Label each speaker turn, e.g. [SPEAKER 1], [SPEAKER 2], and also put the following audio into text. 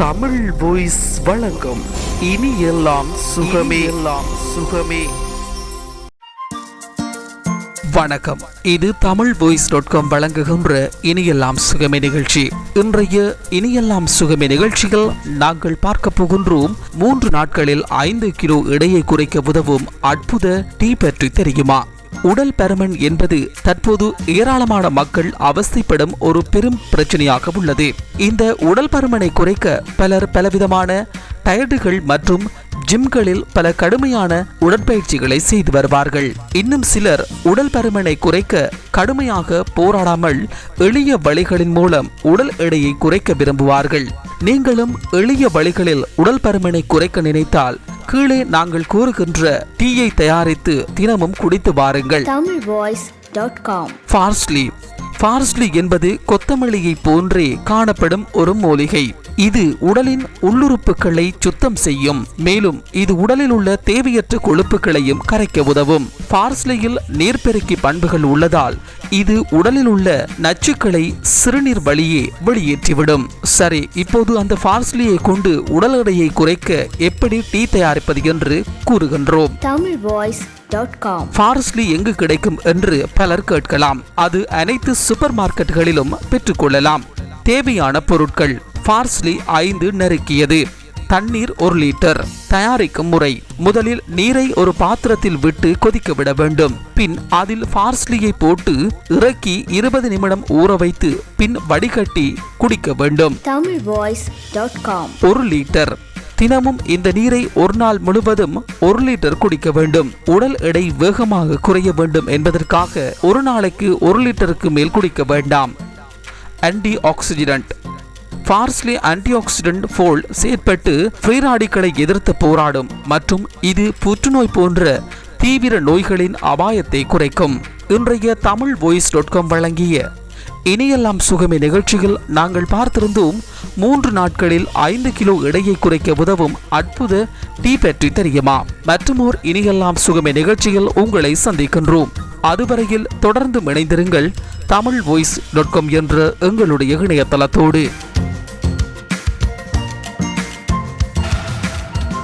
[SPEAKER 1] Tamil voice வழங்கும் இனி எல்லாம் சுகமே. எல்லாம் சுகமே. வணக்கம். இது தமிழ் வாய்ஸ் டாட் காம் வழங்குகின்ற இனியெல்லாம் சுகமே நிகழ்ச்சி. இன்றைய இனியெல்லாம் சுகமே நிகழ்ச்சியில் நாங்கள் பார்க்க போகின்றோம். மூன்று நாட்களில் ஐந்து கிலோ எடையை குறைக்க உதவும் அற்புத டீ பற்றி தெரியுமா? உடல் பருமன் என்பது தற்போது ஏராளமான மக்கள் அவஸ்தைப்படும் ஒரு பெரும் பிரச்சனையாக உள்ளது. இந்த உடல் பருமனை குறைக்க பலர் பலவிதமான டயர்டுகள் மற்றும் ஜிம்களில் பல கடுமையான உடற்பயிற்சிகளை செய்து வருவார்கள். இன்னும் சிலர் உடல் பருமனை குறைக்க கடுமையாக போராடாமல் எளிய வழிகளின் மூலம் உடல் எடையை குறைக்க விரும்புவார்கள். நீங்களும் எளிய வழிகளில் உடல் பருமனை குறைக்க நினைத்தால் கீழே நாங்கள் கூறுகின்ற டீயை தயாரித்து தினமும் குடித்து வாருங்கள்.
[SPEAKER 2] Tamil voice dot com
[SPEAKER 1] parsley parsley என்பது கொத்தமல்லியை போன்றே காணப்படும் ஒரு மூலிகை. இது உடலின் உள்ளுறுப்புகளை சுத்தம் செய்யும். மேலும் இது உடலில் உள்ள தேவையற்ற கொழுப்புகளையும் கரைக்க உதவும். பார்ஸ்லியில் நீர்ப்பெருக்கி பண்புகள் உள்ளதால் இது உடலில் உள்ள நச்சுக்களை சிறுநீர் வழியே வெளியேற்றிவிடும். சரி இப்போது அந்த பார்ஸ்லியை கொண்டு உடல் எடையை குறைக்க எப்படி டீ தயாரிப்பது என்று கூறுகின்றோம்.
[SPEAKER 2] தமிழ் வாய்ஸ்
[SPEAKER 1] ஃபாரஸ்ட்லி எங்கு கிடைக்கும் என்று பலர் கேட்கலாம். அது அனைத்து சூப்பர் மார்க்கெட்டுகளிலும் பெற்றுக்கொள்ளலாம் தேவையான பொருட்கள் ஃபார்ஸ்லி ஐந்து நெருக்கியது. தண்ணீர் ஒரு லிட்டர் தயாரிக்கும் முறை. முதலில் நீரை ஒரு பாத்திரத்தில் விட்டு கொதிக்க விட வேண்டும். பின் அதில் ஃபார்ஸ்லியை போட்டு இறக்கி இருபது நிமிடம் ஊற வைத்து பின் வடிகட்டி குடிக்க வேண்டும். ஒரு லிட்டர் தினமும் இந்த நீரை ஒரு நாள் முழுவதும் ஒரு லிட்டர் குடிக்க வேண்டும். உடல் எடை வேகமாக குறைய வேண்டும் என்பதற்காக ஒரு நாளைக்கு ஒரு லிட்டருக்கு மேல் குடிக்க வேண்டாம். Antioxidant parsley antioxidant போல் செயற்பட்டு ஃப்ரீ ராடிக்களை எதிர்த்து போராடும் மற்றும் இது புற்றுநோய் போன்ற தீவிர நோய்களின் அபாயத்தை குறைக்கும். இன்றைய தமிழ் வாய்ஸ் டாட் காம் வழங்கிய இனியெல்லாம் சுகமே நிகழ்ச்சியில் நாங்கள் பார்த்திருந்தோம் மூன்று நாட்களில் ஐந்து கிலோ எடையை குறைக்க உதவும் அற்புத டீ பற்றி தெரியுமா? மற்றுமோர் இனியெல்லாம் சுகமே நிகழ்ச்சியில் உங்களை சந்திக்கின்றோம். அதுவரையில் தொடர்ந்து இணைந்திருங்கள் தமிழ் வாய்ஸ் டாட் காம் என்ற எங்களுடைய இணையதளத்தோடு.